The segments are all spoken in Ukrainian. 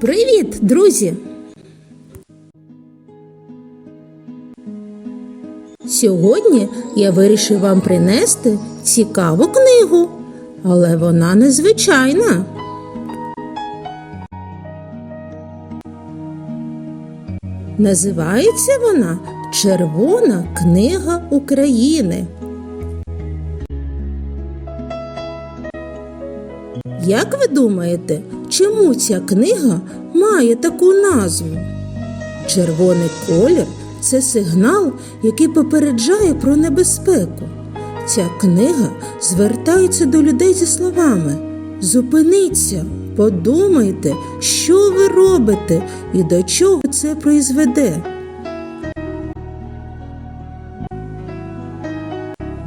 Привіт, друзі! Сьогодні я вирішив вам принести цікаву книгу, але вона незвичайна. Називається вона Червона книга України. Як ви думаєте, чому ця книга має таку назву? Червоний колір це сигнал, який попереджає про небезпеку. Ця книга звертається до людей зі словами: Зупиніться, подумайте, що ви робите і до чого це призведе.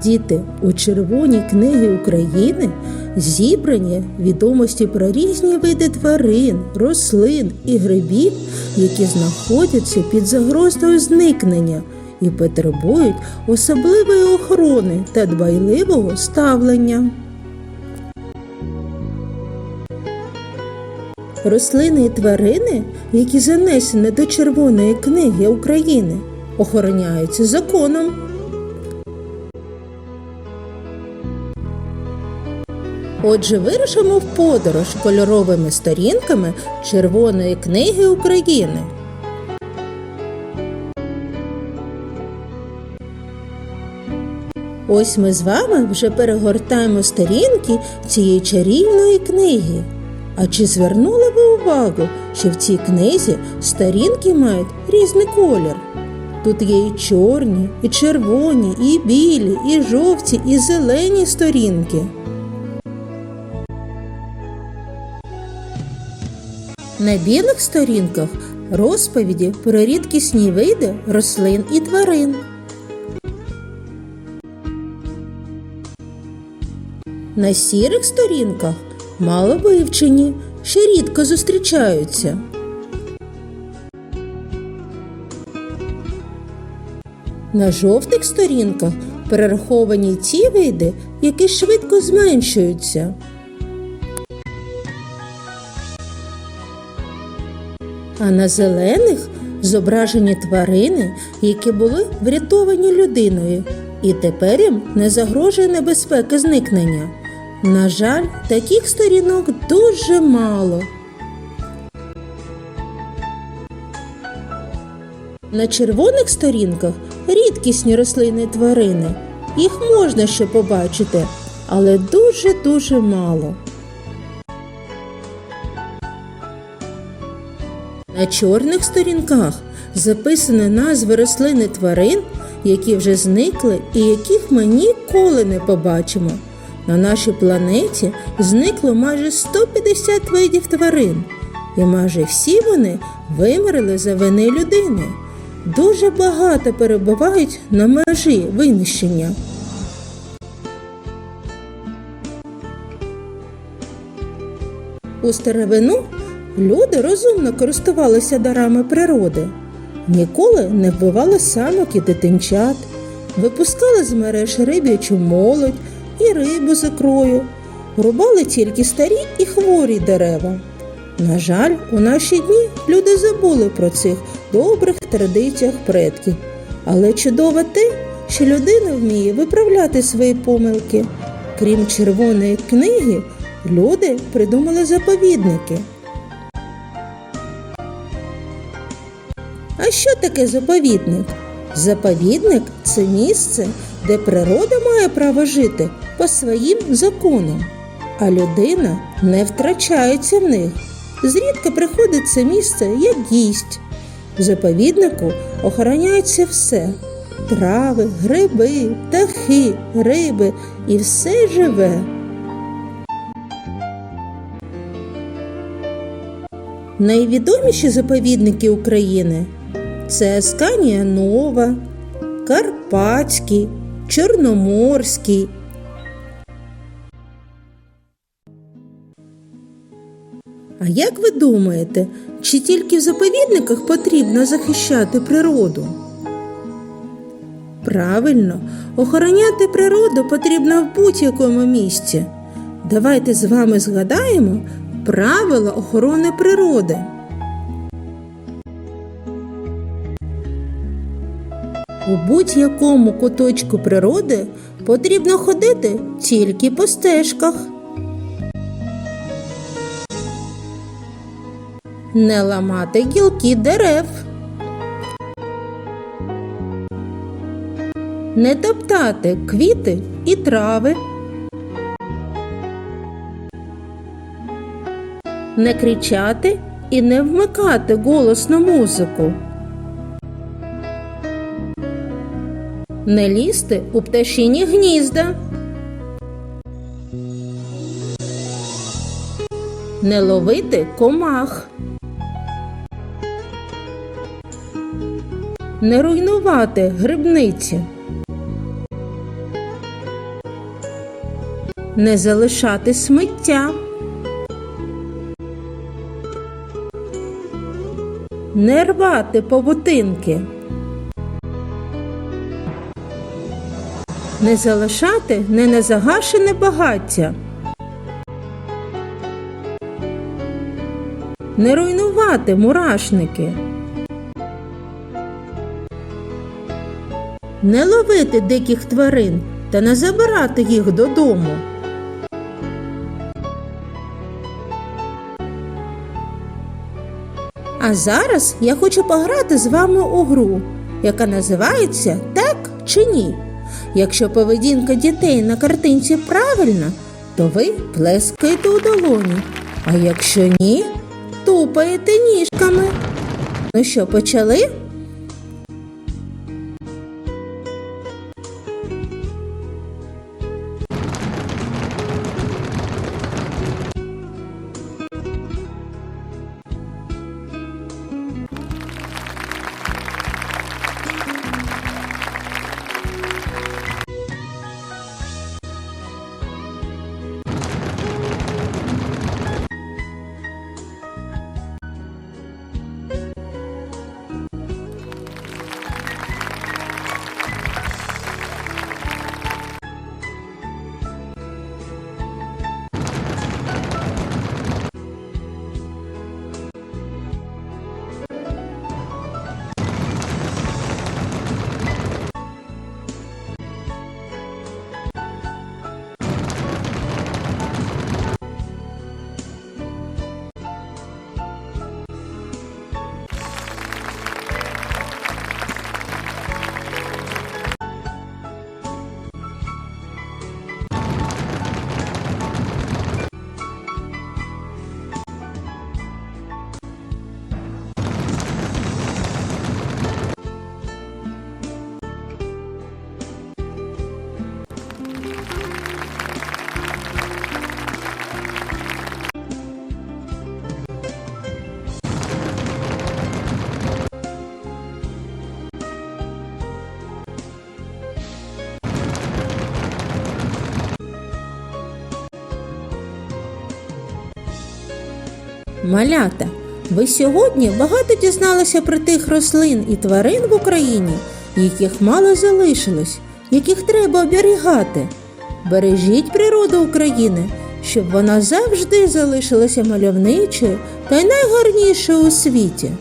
Діти, у Червоній книги України зібрані відомості про різні види тварин, рослин і грибів, які знаходяться під загрозою зникнення і потребують особливої охорони та дбайливого ставлення. Рослини і тварини, які занесені до Червоної книги України, охороняються законом. Отже, вирушимо в подорож кольоровими сторінками Червоної книги України. Ось ми з вами вже перегортаємо сторінки цієї чарівної книги. А чи звернули ви увагу, що в цій книзі сторінки мають різний колір? Тут є і чорні, і червоні, і білі, і жовті, і зелені сторінки. На білих сторінках розповіді про рідкісні види рослин і тварин. На сірих сторінках мало вивчені, що рідко зустрічаються. На жовтих сторінках перераховані ті види, які швидко зменшуються. А на зелених зображені тварини, які були врятовані людиною, і тепер їм не загрожує небезпека зникнення. На жаль, таких сторінок дуже мало. На червоних сторінках рідкісні рослини тварини. Їх можна ще побачити, але дуже-дуже мало. На чорних сторінках записані назви рослин і тварин, які вже зникли і яких ми ніколи не побачимо. На нашій планеті зникло майже 150 видів тварин, і майже всі вони вимерли за вини людини. Дуже багато перебувають на межі винищення. У старовину люди розумно користувалися дарами природи, ніколи не вбивали самок і дитинчат, випускали з мереж риб'ячу молодь і рибу з ікрою, рубали тільки старі і хворі дерева. На жаль, у наші дні люди забули про цих добрих традиціях предків, але чудово те, що людина вміє виправляти свої помилки. Крім червоної книги, люди придумали заповідники. Що таке заповідник? Заповідник це місце, де природа має право жити по своїм законам, а людина не втрачається в них. Зрідка приходить це місце як гість. В заповіднику охороняється все трави, гриби, птахи, риби і все живе. Найвідоміші заповідники України це Асканія Нова, Карпатський, Чорноморський. А як ви думаєте, чи тільки в заповідниках потрібно захищати природу? Правильно, охороняти природу потрібно в будь-якому місці. Давайте з вами згадаємо правила охорони природи. У будь-якому куточку природи потрібно ходити тільки по стежках. Не ламати гілки дерев. Не топтати квіти і трави. Не кричати і не вмикати голосно музику. Не лізти у пташині гнізда. Не ловити комах. Не руйнувати грибниці. Не залишати сміття. Не рвати павутинки. Не залишати не незагашене багаття. Не руйнувати мурашники. Не ловити диких тварин та не забирати їх додому. А зараз я хочу пограти з вами у гру, яка називається Так чи ні. Якщо поведінка дітей на картинці правильна, то ви плескаєте у долоні. А якщо ні, тупаєте ніжками. Ну що, почали? Малята, ви сьогодні багато дізналися про тих рослин і тварин в Україні, яких мало залишилось, яких треба оберігати. Бережіть природу України, щоб вона завжди залишилася мальовничою та й найгарнішою у світі.